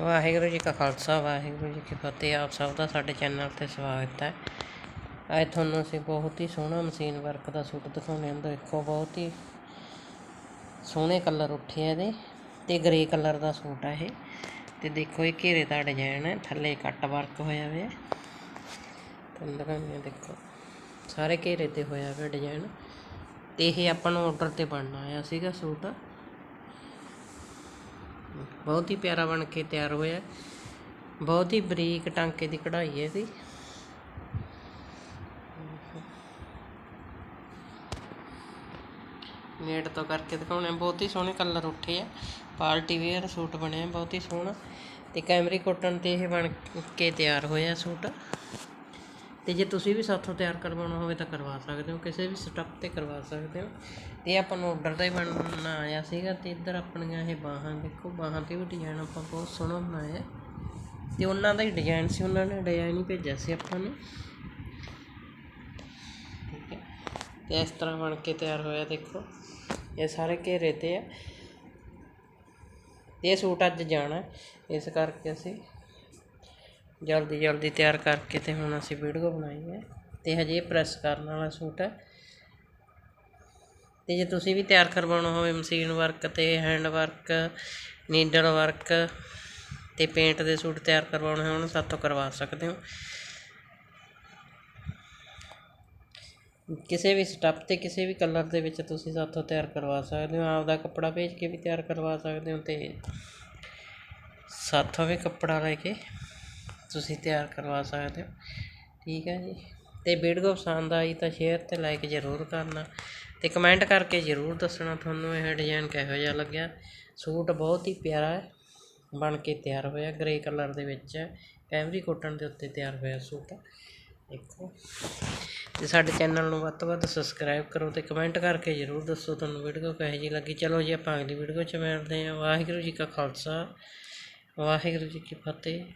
ਵਾਹਿਗੁਰੂ ਜੀ ਕਾ ਖਾਲਸਾ, ਵਾਹਿਗੁਰੂ ਜੀ ਕੀ ਫਤਿਹ। ਆਪ ਸਭ ਦਾ ਸਾਡੇ ਚੈਨਲ ਤੇ ਸਵਾਗਤ ਹੈ। ਅੱਜ ਤੁਹਾਨੂੰ ਅਸੀਂ ਬਹੁਤ ਹੀ ਸੋਹਣਾ ਮਸ਼ੀਨ ਵਰਕ ਦਾ ਸੂਟ ਦਿਖਾਉਂਦੇ ਹਾਂ। ਦੇਖੋ, ਬਹੁਤ ਹੀ ਸੋਹਣੇ ਕਲਰ ਉੱਠੇ ਆ ਇਹਦੇ ਤੇ ਗ੍ਰੇ ਕਲਰ ਦਾ ਸੂਟ ਹੈ ਇਹ। ਤੇ ਦੇਖੋ, ਇਹ ਘੇਰੇ ਦਾ ਡਿਜ਼ਾਈਨ ਹੈ। ਥੱਲੇ ਕੱਟ ਵਰਕ ਹੋਇਆ ਹੋਇਆ। ਤੁਹਾਨੂੰ ਦਿਖਾਉਂਦੇ ਹਾਂ ਦੇਖੋ। ਸਾਰੇ ਘੇਰੇ ਤੇ ਹੋਇਆ ਹੋਇਆ ਡਿਜ਼ਾਈਨ। ਤੇ ਇਹ ਆਪਾਂ ਨੂੰ ਆਰਡਰ ਤੇ ਬਣਨਾ ਆਇਆ ਸੀਗਾ ਸੂਟ। ਬਹੁਤ ਹੀ ਪਿਆਰਾ ਬਣ ਕੇ ਤਿਆਰ ਹੋਇਆ। ਬਹੁਤ ਹੀ ਬਰੀਕ ਟਾਂਕੇ ਦੀ ਕਢਾਈ ਹੈ ਇਹਦੀ। ਨੇੜ ਤੋਂ ਕਰਕੇ ਦਿਖਾਉਣੇ ਬਹੁਤ ਹੀ ਸੋਹਣੇ ਕਲਰ ਉੱਠੇ ਆ। ਪਾਰਟੀ ਵੇਅਰ ਸੂਟ ਬਣਿਆ, ਬਹੁਤ ਹੀ ਸੋਹਣਾ। ਤੇ ਕੈਮਰੀ ਕੋਟਨ ਤੇ ਇਹ ਬਣ ਕੇ ਤਿਆਰ ਹੋਇਆ ਸੂਟ। ਤੇ ਜੇ ਤੁਸੀਂ ਵੀ ਸਾਥੋਂ ਤਿਆਰ ਕਰਵਾਉਣਾ ਹੋਵੇ ਤਾਂ ਕਰਵਾ ਸਕਦੇ ਹੋ, ਕਿਸੇ ਵੀ ਸਟੱਪ ਤੇ ਕਰਵਾ ਸਕਦੇ ਹੋ। ਤੇ ਆਪਾਂ ਨੂੰ ਆਰਡਰ ਦਾ ਹੀ ਬਣਨਾ ਆਇਆ ਸੀਗਾ ਤੇ ਇੱਧਰ ਆਪਣੀਆਂ ਇਹ ਬਾਹਾਂ, ਦੇਖੋ ਬਾਹਾਂ ਤੇ ਵੀ ਡਿਜ਼ਾਈਨ ਆਪਾਂ ਬਹੁਤ ਸੋਹਣਾ ਬਣਾਇਆ। ਤੇ ਉਹਨਾਂ ਦਾ ਹੀ ਡਿਜ਼ਾਈਨ ਸੀ, ਉਹਨਾਂ ਨੇ ਡਿਜ਼ਾਈਨ ਹੀ ਭੇਜਿਆ ਸੀ ਆਪਾਂ ਨੂੰ। ਠੀਕ ਹੈ। ਤੇ ਇਸ ਤਰ੍ਹਾਂ ਬਣ ਕੇ ਤਿਆਰ ਹੋਇਆ, ਦੇਖੋ। ਇਹ ਸਾਰੇ ਘੇਰੇ ਤੇ ਆ। ਤੇ ਇਹ ਸੂਟ ਅੱਜ ਜਾਣਾ, ਇਸ ਕਰਕੇ ਅਸੀਂ ਜਲਦੀ ਜਲਦੀ ਤਿਆਰ ਕਰਕੇ ਤੇ ਹੁਣ ਅਸੀਂ ਵੀਡੀਓ ਬਣਾਈ ਹੈ। ਤੇ ਹਜੇ ਪ੍ਰੈਸ ਕਰਨ ਵਾਲਾ ਸੂਟ ਹੈ। ਤੇ ਜੇ ਤੁਸੀਂ ਵੀ ਤਿਆਰ ਕਰਵਾਉਣਾ ਹੋਵੇ ਮਸ਼ੀਨ ਵਰਕ ਤੇ ਹੈਂਡ ਵਰਕ ਨੀਡਲ ਵਰਕ ਤੇ ਪੇਂਟ ਦੇ ਸੂਟ ਤਿਆਰ ਕਰਵਾਉਣੇ ਹੋਣ ਸਾਤੋਂ ਕਰਵਾ ਸਕਦੇ ਹੋ। ਕਿਸੇ ਵੀ ਸਟੱਪ ਤੇ ਕਿਸੇ ਵੀ ਕਲਰ ਦੇ ਵਿੱਚ ਤੁਸੀਂ ਸਾਥੋਂ ਤਿਆਰ ਕਰਵਾ ਸਕਦੇ ਹੋ। ਆਪਦਾ ਕੱਪੜਾ ਭੇਜ ਕੇ ਵੀ ਤਿਆਰ ਕਰਵਾ ਸਕਦੇ ਹੋ ਤੇ ਸਾਥੋਂ ਵੀ ਕੱਪੜਾ ਲੈ ਕੇ ਤੁਸੀਂ ਤਿਆਰ ਕਰਵਾ ਸਕਦੇ ਹੋ। ਠੀਕ ਹੈ ਜੀ। ਅਤੇ ਵੀਡੀਓ ਪਸੰਦ ਆਈ ਤਾਂ ਸ਼ੇਅਰ ਅਤੇ ਲਾਈਕ ਜ਼ਰੂਰ ਕਰਨਾ ਅਤੇ ਕਮੈਂਟ ਕਰਕੇ ਜ਼ਰੂਰ ਦੱਸਣਾ। ਤੁਹਾਨੂੰ ਇਹ ਡਿਜ਼ਾਈਨ ਕਿਹੋ ਜਿਹਾ ਲੱਗਿਆ? ਸੂਟ ਬਹੁਤ ਹੀ ਪਿਆਰਾ ਹੈ। ਬਣ ਕੇ ਤਿਆਰ ਹੋਇਆ ਗ੍ਰੇ ਕਲਰ ਦੇ ਵਿੱਚ ਹੈ। ਕੈਮਰੀ ਕੋਟਨ ਦੇ ਉੱਤੇ ਤਿਆਰ ਹੋਇਆ ਸੂਟ। ਦੇਖੋ। ਤੇ ਸਾਡੇ ਚੈਨਲ ਨੂੰ ਵੱਧ ਤੋਂ ਵੱਧ ਸਬਸਕ੍ਰਾਈਬ ਕਰੋ ਤੇ ਕਮੈਂਟ ਕਰਕੇ ਜ਼ਰੂਰ ਦੱਸੋ ਤੁਹਾਨੂੰ ਵੀਡੀਓ ਕਿਹੋ ਜਿਹੀ ਲੱਗੀ। ਚਲੋ ਜੀ, ਆਪਾਂ ਅਗਲੀ ਵੀਡੀਓ 'ਚ ਮਿਲਦੇ ਹਾਂ। ਵਾਹਿਗੁਰੂ ਜੀ ਕਾ ਖਾਲਸਾ। ਵਾਹਿਗੁਰੂ ਜੀ ਕੀ ਫਤਿਹ।